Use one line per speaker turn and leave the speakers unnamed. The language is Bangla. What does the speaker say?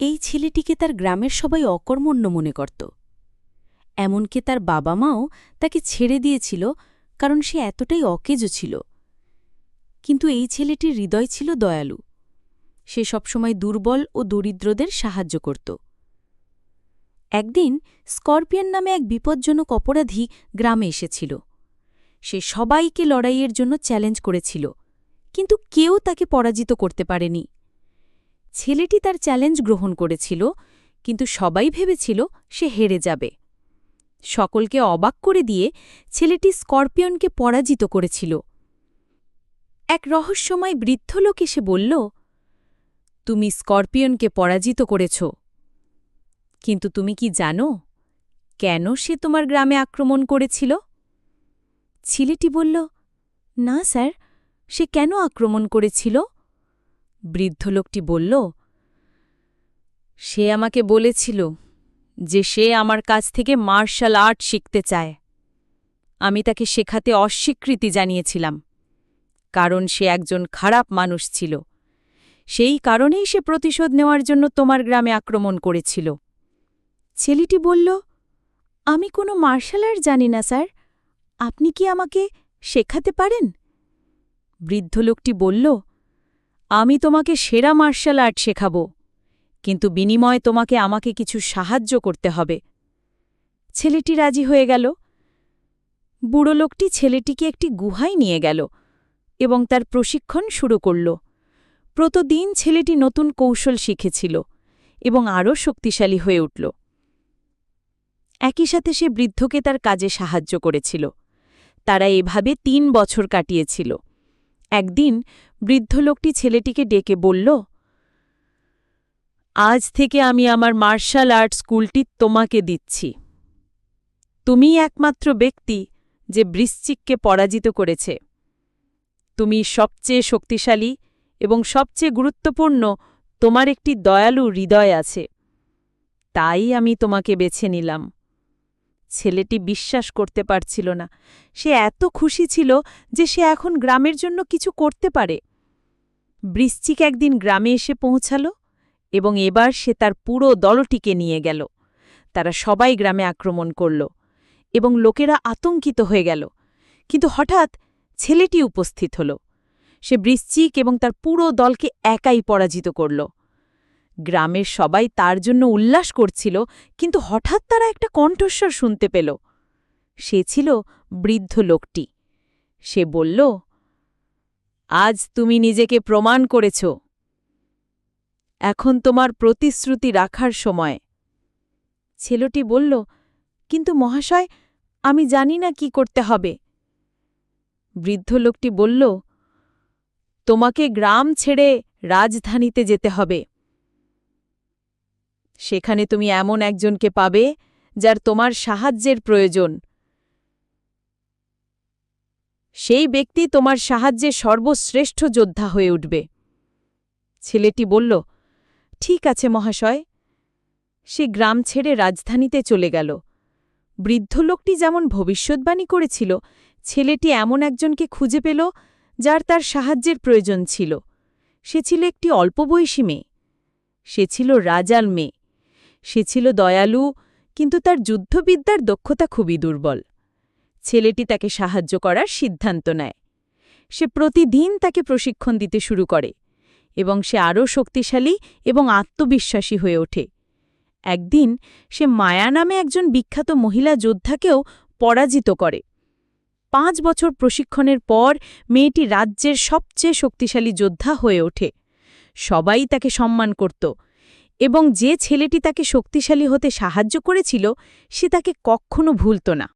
এই ছেলেটিকে তার গ্রামের সবাই অকর্মণ্য মনে করত। এমনকি তার বাবা মাও তাকে ছেড়ে দিয়েছিল, কারণ সে এতটাই অকেজো ছিল। কিন্তু এই ছেলেটির হৃদয় ছিল দয়ালু। সে সবসময় দুর্বল ও দরিদ্রদের সাহায্য করত। একদিন স্করপিয়ন নামে এক বিপজ্জনক অপরাধী গ্রামে এসেছিল। সে সবাইকে লড়াইয়ের জন্য চ্যালেঞ্জ করেছিল, কিন্তু কেউ তাকে পরাজিত করতে পারেনি। ছেলেটি তার চ্যালেঞ্জ গ্রহণ করেছিল, কিন্তু সবাই ভেবেছিল সে হেরে যাবে। সকলকে অবাক করে দিয়ে ছেলেটি স্করপিয়নকে পরাজিত করেছিল। এক রহস্যময় বৃদ্ধ লোক এসে বলল, তুমি স্করপিয়নকে পরাজিত করেছ। কিন্তু তুমি কি জানো কেন সে তোমার গ্রামে আক্রমণ করেছিল? ছেলেটি বলল, না স্যার, সে কেন আক্রমণ করেছিল? বৃদ্ধ লোকটি বলল সে আমাকে বলেছিল যে সে আমার কাছ থেকে মার্শাল আর্ট শিখতে চায়। আমি তাকে শেখাতে অস্বীকৃতি জানিয়েছিলাম, কারণ সে একজন খারাপ মানুষ ছিল। সেই কারণেই সে প্রতিশোধ নেওয়ার জন্য তোমার গ্রামে আক্রমণ করেছিল। ছেলেটি বলল, আমি কোনো মার্শাল আর্ট জানি না, স্যার। আপনি কি আমাকে শেখাতে পারেন? বৃদ্ধ লোকটি বলল, আমি তোমাকে সেরা মার্শাল আর্ট শেখাব। কিন্তু বিনিময়ে তোমাকে আমাকে কিছু সাহায্য করতে হবে। ছেলেটি রাজি হয়ে গেল। বুড়ো লোকটি ছেলেটিকে একটি গুহায় নিয়ে গেল এবং তার প্রশিক্ষণ শুরু করল। প্রতদিন ছেলেটি নতুন কৌশল শিখেছিল এবং আরও শক্তিশালী হয়ে উঠল। একই সাথে সে বৃদ্ধকে তার কাজে সাহায্য করেছিল। তারা এভাবে তিন বছর কাটিয়েছিল। একদিন বৃদ্ধ লোকটি ছেলেটিকে ডেকে বলল আজ থেকে আমি আমার মার্শাল আর্ট স্কুলটি তোমাকে দিচ্ছি। তুমি একমাত্র ব্যক্তি যে বৃশ্চিককে পরাজিত করেছে। তুমি সবচেয়ে শক্তিশালী এবং সবচেয়ে গুরুত্বপূর্ণ তোমার একটি দয়ালু হৃদয় আছে। তাই আমি তোমাকে বেছে নিলাম। ছেলেটি বিশ্বাস করতে পারছিল না। সে এত খুশি ছিল যে সে এখন গ্রামের জন্য কিছু করতে পারে। বৃশ্চিক একদিন গ্রামে এসে পৌঁছাল। এবং এবার সে তার পুরো দলটিকে নিয়ে গেল। তারা সবাই গ্রামে আক্রমণ করল এবং লোকেরা আতঙ্কিত হয়ে গেল। কিন্তু হঠাৎ ছেলেটি উপস্থিত হল। সে বৃশ্চিক এবং তার পুরো দলকে একাই পরাজিত করল। গ্রামের সবাই তার জন্য উল্লাস করছিল, কিন্তু হঠাৎ তারা একটা কণ্ঠস্বর শুনতে পেল। সে ছিল বৃদ্ধ লোকটি। সে বলল, আজ তুমি নিজেকে প্রমাণ করেছ। এখন তোমার প্রতিশ্রুতি রাখার সময়। ছেলেটি বলল, কিন্তু মহাশয়, আমি জানি না কি করতে হবে। বৃদ্ধ লোকটি বলল, তোমাকে গ্রাম ছেড়ে রাজধানীতে যেতে হবে। সেখানে তুমি এমন একজনকে পাবে যার তোমার সাহায্যের প্রয়োজন। সেই ব্যক্তি তোমার সাহায্যে সর্বশ্রেষ্ঠ যোদ্ধা হয়ে উঠবে। ছেলেটি বলল ঠিক আছে, মহাশয়। সে গ্রাম ছেড়ে রাজধানীতে চলে গেল। বৃদ্ধ লোকটি যেমন ভবিষ্যৎবাণী করেছিল, ছেলেটি এমন একজনকে খুঁজে পেল, যার তার সাহায্যের প্রয়োজন ছিল। সে ছিল একটি অল্পবয়সী মেয়ে। সে ছিল রাজাল মেয়ে। সে ছিল দয়ালু, কিন্তু তার যুদ্ধবিদ্যার দক্ষতা খুবই দুর্বল। ছেলেটি তাকে সাহায্য করার সিদ্ধান্ত নেয়। সে প্রতিদিন তাকে প্রশিক্ষণ দিতে শুরু করে। এবং সে আরও শক্তিশালী এবং আত্মবিশ্বাসী হয়ে ওঠে। একদিন সে মায়া নামে একজন বিখ্যাত মহিলা যোদ্ধাকেও পরাজিত করে। পাঁচ বছর প্রশিক্ষণের পর মেয়েটি রাজ্যের সবচেয়ে শক্তিশালী যোদ্ধা হয়ে ওঠে। সবাই তাকে সম্মান করত এবং যে ছেলেটি তাকে শক্তিশালী হতে সাহায্য করেছিল, সে তাকে কখনো ভুলত না।